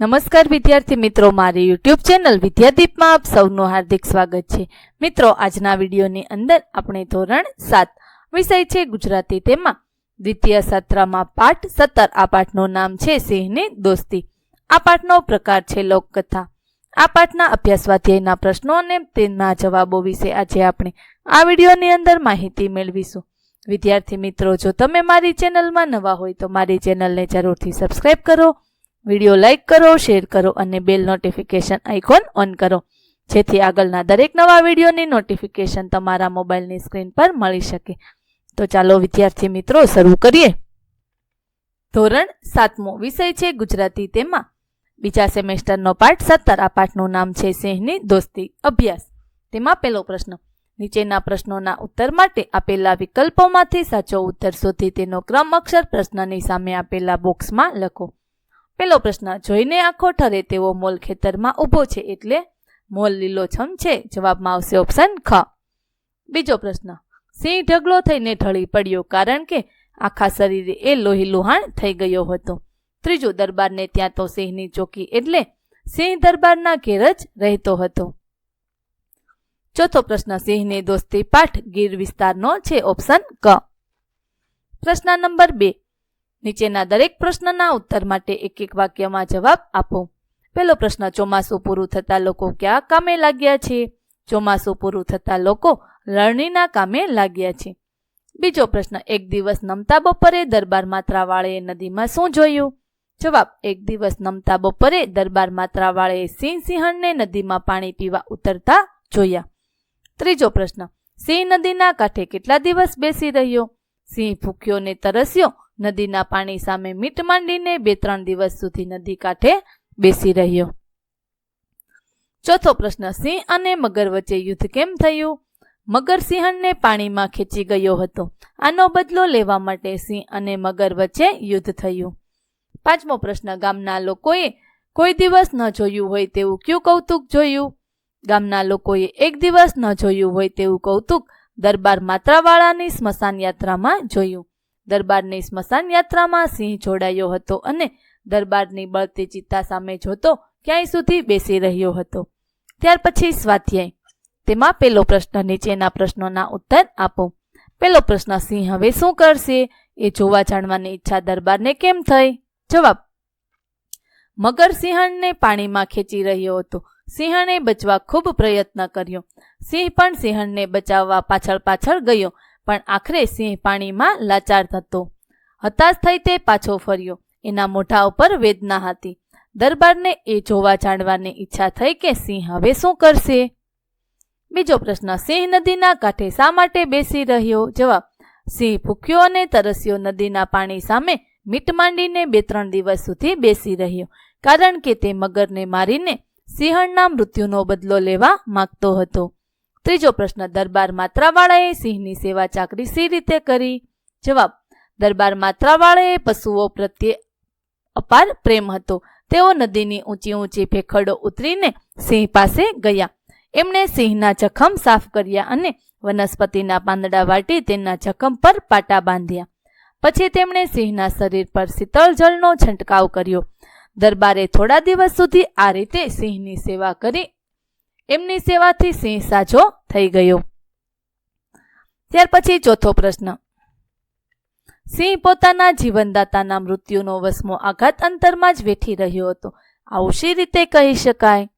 નમસ્કાર વિદ્યાર્થી મિત્રો, મારી યુટ્યુબ ચેનલ વિદ્યાદીપમાં આપ સૌનું હાર્દિક સ્વાગત છે. મિત્રો, આજના વિડીયોની અંદર આપણે ધોરણ સાત વિષય છે ગુજરાતી તેમાં. દ્વિતીય સત્રમાં પાઠ, સત્તર, આ પાઠનું નામ છે સિંહની દોસ્તી. આ પાઠનો પ્રકાર છે લોકકથા. આ પાઠના અભ્યાસ સ્વાધ્યાયના પ્રશ્નો અને તેના જવાબો વિશે આજે આપણે આ વિડીયોની અંદર માહિતી મેળવીશું. વિદ્યાર્થી મિત્રો, જો તમે મારી ચેનલમાં નવા હોય તો મારી ચેનલને જરૂરથી સબસ્ક્રાઇબ કરો વીડિયો લાઇક કરો, શેર કરો અને બેલ નોટિફિકેશન આઇકોન ઓન કરો. જેથી આગળના દરેક નવા વિડીયોની નોટિફિકેશન તમારા મોબાઈલની સ્ક્રીન પર મળી શકે. તો ચાલો, વિદ્યાર્થી મિત્રો, શરૂ કરીએ. ધોરણ સાતમો વિષય છે ગુજરાતી તેમાં. બીજા સેમેસ્ટરનો પાઠ સત્તર, આ પાઠનું નામ છે સિંહની દોસ્તી અભ્યાસ. તેમાં પહેલો પ્રશ્ન, નીચેના પ્રશ્નોના ઉત્તર માટે આપેલા વિકલ્પોમાંથી સાચો ઉત્તર શોધી તેનો ક્રમ અક્ષર પ્રશ્નની સામે આપેલા બોક્સમાં લખો. પેલો પ્રશ્ન, જોઈને આંખો ઠરે તેવો મોલ ખેતરમાં ઊભો છે એટલે મોલ લીલોછમ છે? જવાબમાં આવશે ઓપ્શન ખ. બીજો પ્રશ્ન, સિંહ ઢગલો થઈને ઢળી પડ્યો કારણ કે આખા શરીરે એ લોહી લુહાણ થઈ ગયો હતો. ત્રીજો, દરબારને ત્યાં તો સિંહની ચોકી એટલે સિંહ દરબારના ઘેર જ રહેતો હતો. ચોથો પ્રશ્ન, સિંહની દોસ્તી પાઠ ગીર વિસ્તારનો છે? ઓપ્શન ક. પ્રશ્ન નંબર બે નીચેના દરેક પ્રશ્નના ઉત્તર માટે એક એક વાક્યમાં જવાબ આપો. પહેલો પ્રશ્ન, ચોમાસું પૂરું થતાં લોકો ક્યાં કામે લાગ્યા છે? ચોમાસું પૂરું થતાં લોકો લણણીના કામે લાગ્યા છે. બીજો પ્રશ્ન, એક દિવસ નમતા બપોરે દરબાર માત્રાવાળે નદીમાં શું જોયું? જવાબ, એક દિવસ નમતા બપોરે દરબાર માત્રાવાળે સિંહ સિંહણને નદીમાં પાણી પીવા ઉતરતા જોયા. ત્રીજો પ્રશ્ન, સિંહ નદીના કાંઠે કેટલા દિવસ બેસી રહ્યો? સિંહ ભૂખ્યો ને તરસ્યો નદીના પાણી સામે મીટ માંડીને બે ત્રણ દિવસ સુધી નદી કાંઠે બેસી રહ્યો. ચોથો પ્રશ્ન, સિંહ અને મગર વચ્ચે યુદ્ધ કેમ થયું? મગર સિંહણને પાણીમાં ખેંચી ગયો હતો. આનો બદલો લેવા માટે સિંહ અને મગર વચ્ચે યુદ્ધ થયું. પાંચમો પ્રશ્ન, ગામના લોકોએ કોઈ દિવસ ન જોયું હોય તેવું કયું કૌતુક જોયું? ગામના લોકોએ એક દિવસ ન જોયું હોય તેવું કૌતુક દરબાર માત્રાવાળાની સ્મશાન યાત્રામાં જોયું. દરબારની સ્મશાન યાત્રામાં સિંહ જોડાયો હતો અને દરબારની બળતી ચિત્તા સામે જોતો ક્યાંય સુધી બેસી રહ્યો હતો. ત્યાર પછી સ્વાધ્યાય, તેમાં પેલો પ્રશ્ન નીચેના પ્રશ્નોના ઉત્તર આપો. પેલો પ્રશ્ન, સિંહ હવે શું કરશે? એ જોવા જાણવાની ઈચ્છા દરબારને કેમ થઈ? જવાબ, મગર સિંહણને પાણીમાં ખેંચી રહ્યો હતો. સિંહણે બચવા ખૂબ પ્રયત્ન કર્યો. સિંહ પણ સિંહણને બચાવવા પાછળ પાછળ ગયો. પણ આખરે સિંહ પાણીમાં લાચાર થતો. હતાશ થઈ તે પાછો ફર્યો. એના મોઢા ઉપર વેદના હતી. દરબારને એ જોવા જાણવાની ઈચ્છા થઈ કે સિંહ હવે શું કરશે? બીજો પ્રશ્ન, સિંહ નદીના કાંઠે શા માટે બેસી રહ્યો? જવાબ, સિંહ ભૂખ્યો અને તરસ્યો નદીના પાણી સામે મીટ માંડીને બે ત્રણ દિવસ સુધી બેસી રહ્યો. કારણ કે તે મગરને મારીને સિંહણના મૃત્યુનો બદલો લેવા માગતો હતો. ત્રીજો પ્રશ્ન, દરબાર માત્રાવાળાએ સિંહની સેવા ચાકરી સી રીતે કરી? જવાબ, દરબાર માત્રાવાળાએ પશુઓ પ્રત્યે અપાર પ્રેમ હતો. તેઓ નદીની ઊંચી ઊંચી ભેખડો ઉતરીને સિંહ પાસે ગયા. એમણે સિંહના જખમ સાફ કર્યા અને વનસ્પતિના પાંદડા વાટી તેના જખમ પર પાટા બાંધ્યા. પછી તેમણે સિંહના શરીર પર શીતળ જળનો છંટકાવ કર્યો. દરબારે થોડા દિવસ સુધી આ રીતે સિંહની સેવા કરી એમની સેવાથી સિંહ સાજો થઈ ગયો. ત્યાર પછી ચોથો પ્રશ્ન. સિંહ પોતાના જીવનદાતાના મૃત્યુનો વસમો આઘાત અંતરમાં જ વેઠી રહ્યો હતો. આવું શી રીતે કહી શકાય?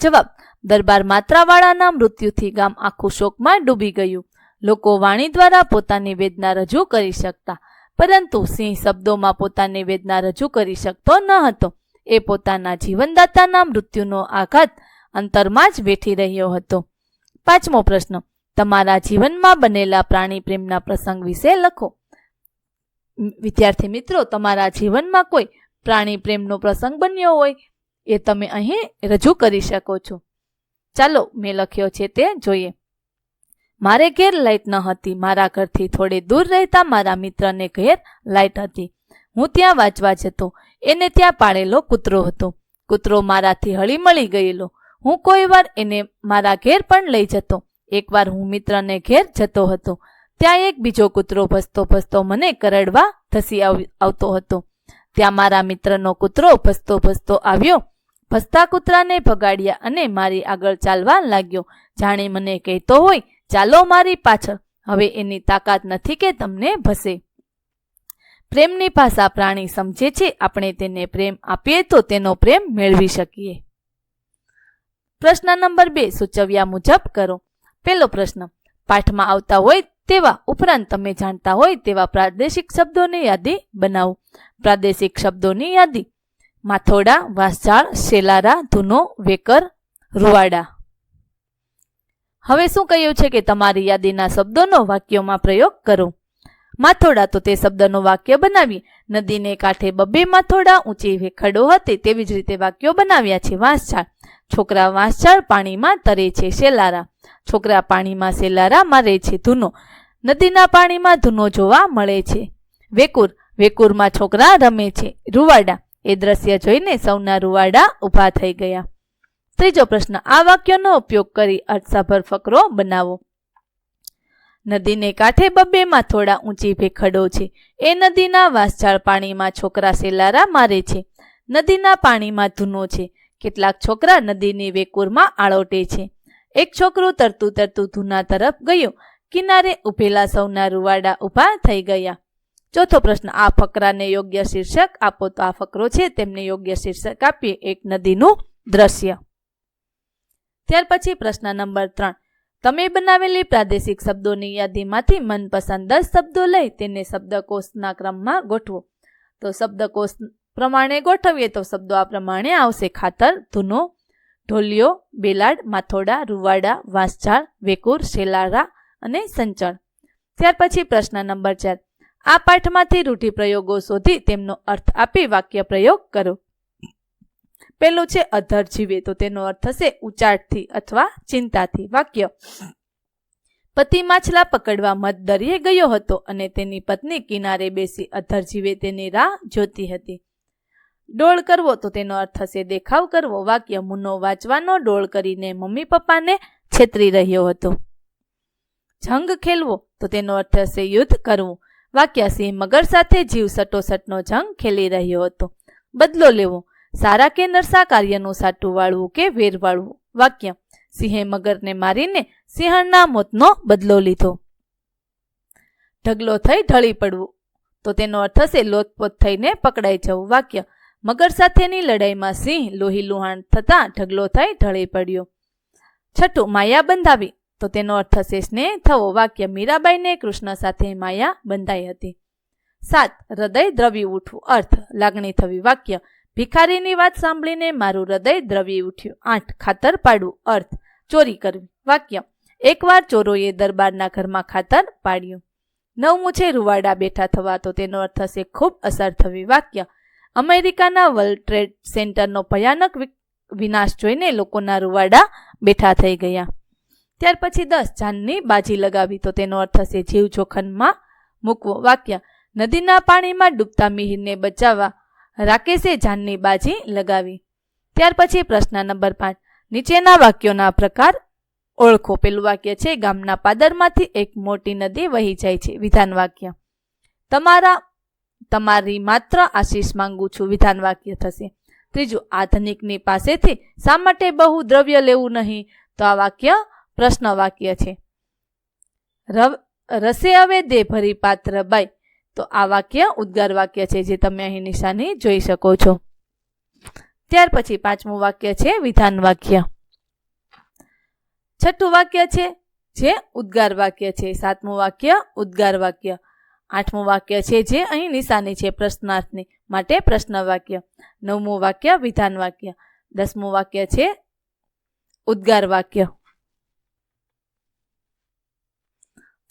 જવાબ, દરબાર માત્રાવાળાના મૃત્યુથી ગામ આખું શોકમાં ડૂબી ગયું. લોકો વાણી દ્વારા પોતાની વેદના રજૂ કરી શકતા, પરંતુ સિંહ શબ્દોમાં પોતાની વેદના રજૂ કરી શકતો ન હતો. એ પોતાના જીવનદાતાના મૃત્યુનો આઘાત અંતરમાં જ વેઠી રહ્યો હતો. પાંચમો પ્રશ્ન, તમારા જીવનમાં બનેલા પ્રાણી પ્રેમના પ્રસંગ વિશે લખો. વિદ્યાર્થી મિત્રો, તમારા જીવનમાં કોઈ પ્રાણી પ્રેમનો પ્રસંગ બન્યો હોય એ તમે અહીં રજૂ કરી શકો છો. ચાલો, મેં લખ્યો છે તે જોઈએ. મારે ઘેર લાઇટ ન હતી, મારા ઘરથી થોડે દૂર રહેતા મારા મિત્રને ઘેર લાઇટ હતી. હું ત્યાં વાંચવા જતો, એને ત્યાં પાળેલો કૂતરો હતો. કૂતરો મારાથી હળીમળી ગયેલો. હું કોઈ વાર એને મારા ઘેર પણ લઈ જતો. એકવાર હું મિત્રને ઘેર જતો હતો. ત્યાં એક બીજો કૂતરો ભસતો ભસતો મને કરડવા ધસી આવતો હતો. ત્યાં મારા મિત્રનો કૂતરો ભસતો ભસતો આવ્યો. ભસતા કૂતરાને ભગાડ્યા અને મારી આગળ ચાલવા લાગ્યો. જાણે મને કહેતો હોય, ચાલો મારી પાછળ. હવે એની તાકાત નથી કે તમને ભસે. પ્રેમની ભાષા પ્રાણી સમજે છે. આપણે તેને પ્રેમ આપીએ તો તેનો પ્રેમ મેળવી શકીએ. પ્રશ્ન નંબર બે, સૂચવ્યા મુજબ કરો. પહેલો પ્રશ્ન, પાઠમાં આવતા હોય તેવા ઉપરાંત તમે જાણતા હોય તેવા પ્રાદેશિક શબ્દોની યાદી બનાવો. પ્રાદેશિક શબ્દોની યાદી, માથોડા વાસજાળ શેલારા, ધૂનો, વેકર, રૂવાડા. હવે શું કહ્યું છે કે તમારી યાદીના શબ્દોનો વાક્યોમાં પ્રયોગ કરો. માથોડા તો તે શબ્દનો વાક્ય બનાવી. નદીને કાંઠે બબ્બે માથોડા, ઊંચી વેખડો હતી તેવી જ રીતે વાક્યો બનાવ્યા છે વાંસછાળ. છોકરા વાંસછાળ પાણીમાં તરે છે શેલારા. છોકરા પાણીમાં શેલારા મારે છે ધૂનો. નદીના પાણીમાં ધૂનો જોવા મળે છે. વેકુર. વેકુરમાં છોકરા રમે છે. રૂવાડા. એ દ્રશ્ય જોઈને સૌના રૂવાડા ઊભા થઈ ગયા. ત્રીજો પ્રશ્ન. આ વાક્યનો ઉપયોગ કરી અર્થસભર ફકરો બનાવો. નદીને કાંઠે બબ્બેમાં થોડા ઊંચી ભેખડો છે. એ નદીના વાસઝાડ પાણીમાં છોકરા સેલારા મારે છે. નદીના પાણીમાં ધૂનો છે. કેટલાક છોકરા નદીની વેકુરમાં આળોટે છે. એક છોકરું તરતું તરતું ધૂના તરફ ગયું. કિનારે ઉભેલા સૌના રૂવાડા ઊભા થઈ ગયા. ચોથો પ્રશ્ન, આ ફકરાને યોગ્ય શીર્ષક આપો તો આ ફકરો છે તેમને યોગ્ય શીર્ષક આપીએ એક નદીનું દ્રશ્ય. ત્યાર પછી પ્રશ્ન નંબર ત્રણ તમે બનાવેલી પ્રાદેશિક શબ્દોની યાદીમાંથી મનપસંદ દસ શબ્દો લઈ તેને શબ્દકોશના ક્રમમાં ગોઠવો. તો શબ્દકોશ પ્રમાણે ગોઠવીએ તો શબ્દો આ પ્રમાણે આવશે. ખાતર, ધૂનો, ઢોલિયો, બેલાડ, માથોડા, રૂવાડા વાંસઝાડ વેકુર, શેલારા અને સંચળ. ત્યાર પછી પ્રશ્ન નંબર ચાર. આ પાઠમાંથી રૂઢિપ્રયોગો શોધી તેમનો અર્થ આપી વાક્ય પ્રયોગ કરો. પેલું છે અધર જીવે તો તેનો અર્થ થશે ઉચાટથી અથવા ચિંતાથી. વાક્ય, પતિ માછલા પકડવા મત દરિયે ગયો હતો અને તેની પત્ની કિનારે બેસી અધર જીવે તેની રાહ જોતી હતી. ડોળ કરવો, તો તેનો અર્થ થશે દેખાવ કરવો. વાક્ય, મુનો વાંચવાનો ડોળ કરીને મમ્મી પપ્પાને છેતરી રહ્યો હતો. જંગ ખેલવો, તો તેનો અર્થ થશે યુદ્ધ કરવું. વાક્ય, સિંહ મગર સાથે જીવ સટોસટનો જંગ ખેલી રહ્યો હતો. બદલો લેવો. સારા કે નરસા કાર્યનું સાટું વાળવું કે વેર વાળવું? વાક્ય, સિંહે મગરને મારીને સિંહણના મોતનો બદલો લીધો. ઢગલો થઈ ઢળી પડવું. તો તેનો અર્થ થશે લોથપોત થઈને પકડાઈ જવું. વાક્ય, મગર સાથેની લડાઈમાં સિંહ લોહી લુહાણ થતાં ઢગલો થઈ ઢળી પડ્યો. છઠ્ઠું, માયા બંધાવી. તો તેનો અર્થ થશે સ્નેહ થવો. વાક્ય, મીરાબાઈને કૃષ્ણ સાથે માયા બંધાઈ હતી. સાત, હૃદય દ્રવી ઉઠવું. અર્થ, લાગણી થવી. વાક્ય ભિખારીની વાત સાંભળીને મારું હૃદય દ્રવી ઉઠ્યું. આઠ ખાતર પાડવું. અર્થ, ચોરી કરવી. વાક્ય, એકવાર ચોરોએ દરબારના ઘરમાં ખાતર પાડ્યું. નવમું છે રૂવાડા બેઠા થવા તો તેનો અર્થ થશે ખૂબ અસર થવી. વાક્ય, અમેરિકાના વર્લ્ડ ટ્રેડ સેન્ટરનો ભયાનક વિનાશ જોઈને લોકોના રૂવાડા બેઠા થઈ ગયા. ત્યાર પછી દસ જાનની બાજી લગાવી તો તેનો અર્થ થશે જીવ જોખમમાં મૂકવો. વાક્ય, નદીના પાણીમાં ડૂબતા મિહિરને બચાવવા રાકેશે જાનની બાજી લગાવી. ત્યાર પછી પ્રશ્ન નંબર પાંચ. નીચેના વાક્યોના પ્રકાર ઓળખો. પેલું વાક્ય છે, ગામના પાદરમાંથી એક મોટી નદી વહી જાય છે. વિધાન વાક્ય. તમારા, તમારી માત્ર આશીષ માંગુ છું. વિધાન વાક્ય થશે. ત્રીજું, આધુનિકની પાસેથી શા માટે બહુ દ્રવ્ય લેવું નહીં? તો આ વાક્ય પ્રશ્ન વાક્ય છે. રસે હવે દે ભરી પાત્ર બાઈ તો આ વાક્ય ઉદ્ગાર વાક્ય છે જે તમે અહીં નિશાની જોઈ શકો છો. ત્યાર પછી પાંચમું વાક્ય છે વિધાન વાક્ય. છઠ્ઠું વાક્ય છે જે ઉદ્ગાર વાક્ય છે. સાતમું વાક્ય ઉદ્ગાર વાક્ય. આઠમું વાક્ય છે જે અહીં નિશાની છે પ્રશ્નાર્થની માટે પ્રશ્ન વાક્ય. નવમું વાક્ય વિધાન વાક્ય. દસમું વાક્ય છે ઉદ્ગાર વાક્ય.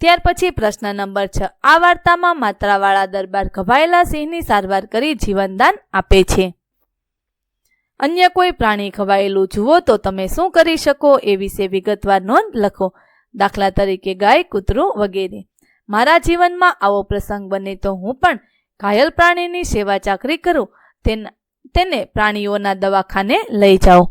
ત્યાર પછી પ્રશ્ન નંબર છ. આ વાર્તામાં માત્રાવાળા દરબાર ઘવાયેલા સિંહની સારવાર કરી જીવનદાન આપે છે. અન્ય કોઈ પ્રાણી ખવાયેલું જુઓ તો તમે શું કરી શકો એ વિશે વિગતવાર નોંધ લખો. દાખલા તરીકે ગાય, કૂતરું વગેરે. મારા જીવનમાં આવો પ્રસંગ બને તો હું પણ ઘાયલ પ્રાણીની સેવા ચાકરી કરું. તેને પ્રાણીઓના દવાખાને લઈ જાઓ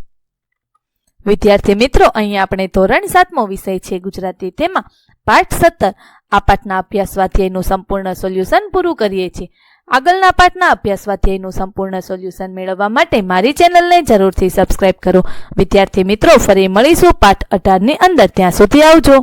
વિદ્યાર્થી મિત્રો, અહીં આપણે ધોરણ સાતમો વિષય છે ગુજરાતી તેમાં પાઠ સત્તર. આ પાઠના અભ્યાસ સ્વાધ્યાયનું સંપૂર્ણ સોલ્યુશન પૂરું કરીએ છીએ. આગળના પાઠના અભ્યાસ સ્વાધ્યાયનું સંપૂર્ણ સોલ્યુશન મેળવવા માટે મારી ચેનલને જરૂરથી સબસ્ક્રાઇબ કરો. વિદ્યાર્થી મિત્રો, ફરી મળીશું પાઠ અઢારની અંદર. ત્યાં સુધી આવજો.